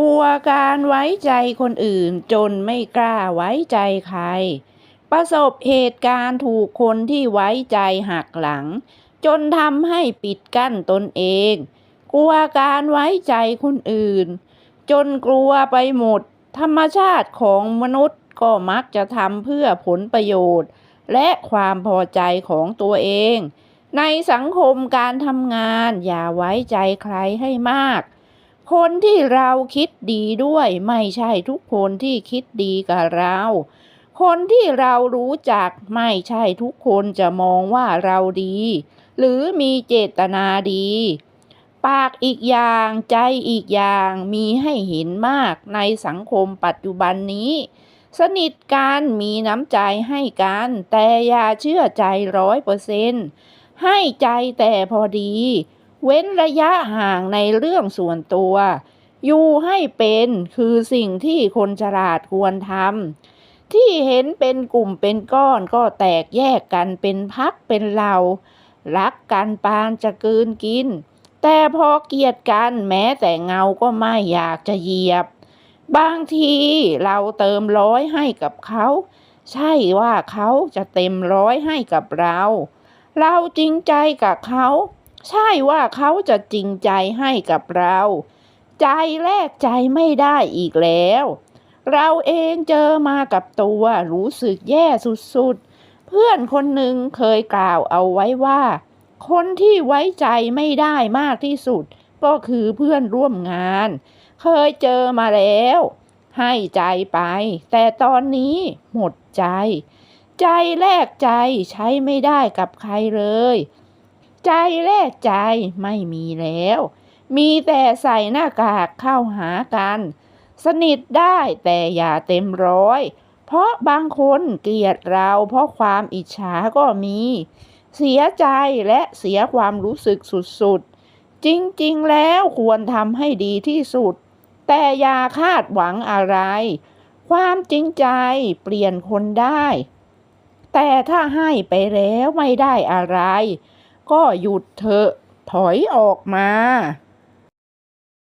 กลัวการไว้ใจคนอื่นจนไม่กล้าไว้ใจใคร ประสบเหตุการณ์ถูกคนที่ไว้ใจหักหลัง จนทำให้ปิดกั้นตนเอง กลัวการไว้ใจคนอื่น จนกลัวไปหมด ธรรมชาติของมนุษย์ก็มักจะทำเพื่อผลประโยชน์ และความพอใจของตัวเอง ในสังคมการทำงานอย่าไว้ใจใครให้มาก คนที่เราคิดดีด้วย ไม่ใช่ทุกคนที่คิดดีกับเรา คนที่เรารู้จักไม่ใช่ทุกคนจะมองว่าเราดี หรือมีเจตนาดี ปากอีกอย่างใจอีกอย่างมีให้เห็นมากในสังคมปัจจุบันนี้ สนิทกันมีน้ำใจให้กัน แต่อย่าเชื่อใจร้อยเปอร์เซ็นต์ให้ใจแต่พอดี เว้นระยะห่างในเรื่องส่วนตัว อยู่ให้เป็นคือสิ่งที่คนฉลาดควรทำที่เห็นเป็นกลุ่มเป็นก้อนก็แตกแยกกันเป็นพักเป็นเหล่ารักกันปานจะกืนกิน แต่พอเกลียดกันแม้แต่เงาก็ไม่อยากจะเหยียบ บางทีเราเติมร้อยให้กับเขา ใช่ว่าเขาจะเต็มร้อยให้กับเรา เราจริงใจกับเขา ใช่ว่าเขาจะจริงใจให้กับเรา ใจแลกใจไม่ได้อีกแล้ว เราเองเจอมากับตัวรู้สึกแย่สุดๆ เพื่อนคนหนึ่งเคยกล่าวเอาไว้ว่า คนที่ไว้ใจไม่ได้มากที่สุด ก็คือเพื่อนร่วมงาน เคยเจอมาแล้ว ให้ใจไป แต่ตอนนี้หมดใจ ใจแลกใจใช้ไม่ได้กับใครเลย ใจแลกใจไม่มีแล้ว มีแต่ใส่หน้ากากเข้าหากัน สนิทได้แต่อย่าเต็มร้อย เพราะบางคนเกลียดเราเพราะความอิจฉาก็มี เสียใจและเสียความรู้สึกสุดๆ จริงๆแล้วควรทำให้ดีที่สุด แต่อย่าคาดหวังอะไร ความจริงใจเปลี่ยนคนได้ แต่ถ้าให้ไปแล้วไม่ได้อะไร ก็หยุดเถอะถอยออกมา